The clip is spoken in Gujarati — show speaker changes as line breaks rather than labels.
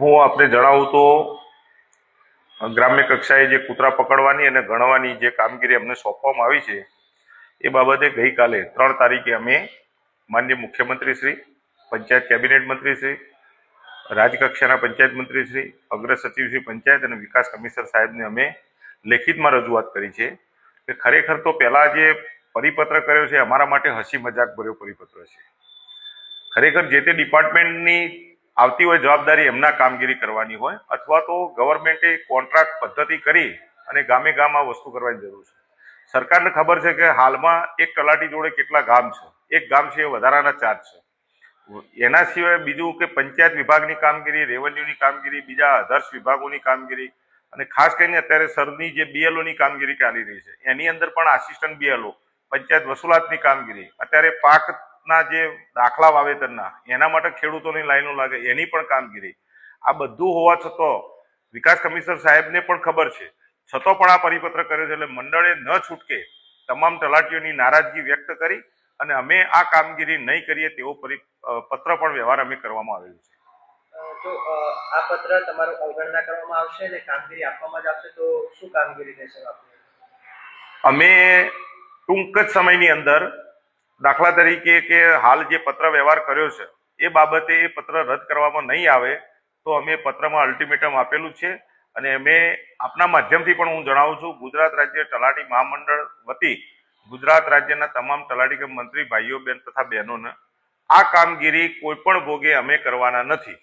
હું આપને જણાવું તો, ગ્રામ્ય કક્ષાએ જે કૂતરા પકડવાની અને ગણવાની જે કામગીરી અમને સોંપવામાં આવી છે, એ બાબતે ગઈકાલે ત્રણ તારીખે અમે માનનીય મુખ્યમંત્રી શ્રી, પંચાયત કેબિનેટ મંત્રી શ્રી, રાજકક્ષાના પંચાયત મંત્રી શ્રી, અગ્ર સચિવ શ્રી પંચાયત અને વિકાસ કમિશનર સાહેબને અમે લેખિતમાં રજૂઆત કરી છે કે ખરેખર તો પહેલાં જે પરિપત્ર કર્યો છે, અમારા માટે હસી મજાક ભર્યો પરિપત્ર છે. ખરેખર જે તે ડિપાર્ટમેન્ટની આવતી હોય જવાબદારી એમના કામગીરી કરવાની હોય અથવા તો ગવર્મેન્ટે કોન્ટ્રાક્ટ પદ્ધતિ કરી અને ગામે ગામ આ વસ્તુ કરવાની જરૂર છે. સરકારને ખબર છે કે હાલમાં એક તલાટી જોડે કેટલા ગામ છે? એક ગામ છે એ વધારાના ચાર્જ છે. એના સિવાય બીજું કે પંચાયત વિભાગની કામગીરી, રેવન્યુની કામગીરી, બીજા અધર્સ વિભાગોની કામગીરી અને ખાસ કરીને અત્યારે સરની જે બીએલઓની કામગીરી ચાલી રહી છે. એની અંદર પણ આસિસ્ટન્ટ બીએલઓ પંચાયત વસૂલાતની કામગીરી, અત્યારે પાકના જે દાખલા વાવેતરના એના માટે ખેડૂતોની લાઈનો લાગે એની પણ કામગીરી. આ બધું હોવા છતાં વિકાસ કમિશનર સાહેબને પણ ખબર છે. છતાં પણ આ પરિપત્ર કર્યો છે એટલે મંડળે ન છૂટકે તમામ તલાટીઓની નારાજગી વ્યક્ત કરી અને અમે આ કામગીરી નહીં કરીએ તેવો પત્ર પણ વ્યવહાર અમે કરવામાં આવેલું છે.
તો આ પત્ર તમારું અવગણના કરવામાં આવશે ને કામગીરી આપવામાં જ આવશે તો શું કામગીરી
અમે ટૂંક જ સમયની અંદર દાખલા તરીકે કે હાલ જે પત્ર વ્યવહાર કર્યો છે, એ બાબતે એ પત્ર રદ કરવામાં નહીં આવે, તો અમે પત્રમાં અલ્ટિમેટમ આપેલું છે અને અમે આપના માધ્યમથી પણ હું જણાવું છું, ગુજરાત રાજ્ય તલાટી મહામંડળ વતી ગુજરાત રાજ્યના તમામ તલાટી કે મંત્રી ભાઈઓ, બેન તથા બહેનોને આ કામગીરી કોઈ પણ ભોગે અમે કરવાના નથી.